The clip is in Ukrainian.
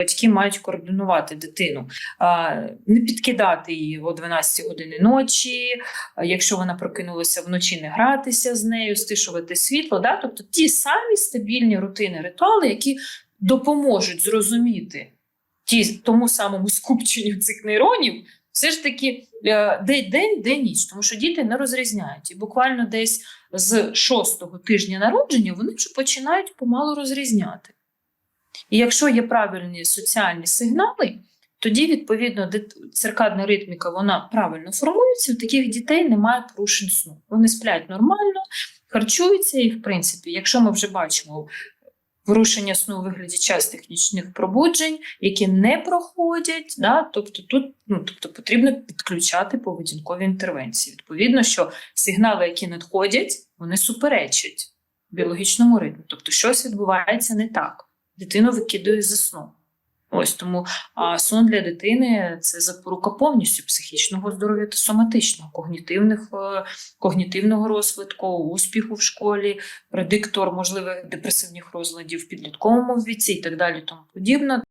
Батьки мають координувати дитину, не підкидати її о 12 години ночі. Якщо вона прокинулася вночі, не гратися з нею, стишувати світло. Да? Тобто ті самі стабільні рутини, ритуали, які допоможуть зрозуміти ті, тому самому скупченню цих нейронів, все ж таки де день, де ніч, тому що діти не розрізняють. І буквально десь з шостого тижня народження вони вже починають помалу розрізняти. І якщо є правильні соціальні сигнали, тоді, відповідно, циркадна ритміка вона правильно формується, у таких дітей немає порушень сну. Вони сплять нормально, харчуються, і, в принципі, якщо ми вже бачимо порушення сну у вигляді частих нічних пробуджень, які не проходять, да, тобто тут ну, тобто потрібно підключати поведінкові інтервенції. Відповідно, що сигнали, які надходять, вони суперечать біологічному ритму. Тобто, щось відбувається не так. Дитину викидує зі сну. Ось тому а сон для дитини це запорука повністю психічного здоров'я та соматичного, когнітивних, е, когнітивного розвитку, успіху в школі, предиктор можливих депресивних розладів в підлітковому віці і так далі, тому подібне.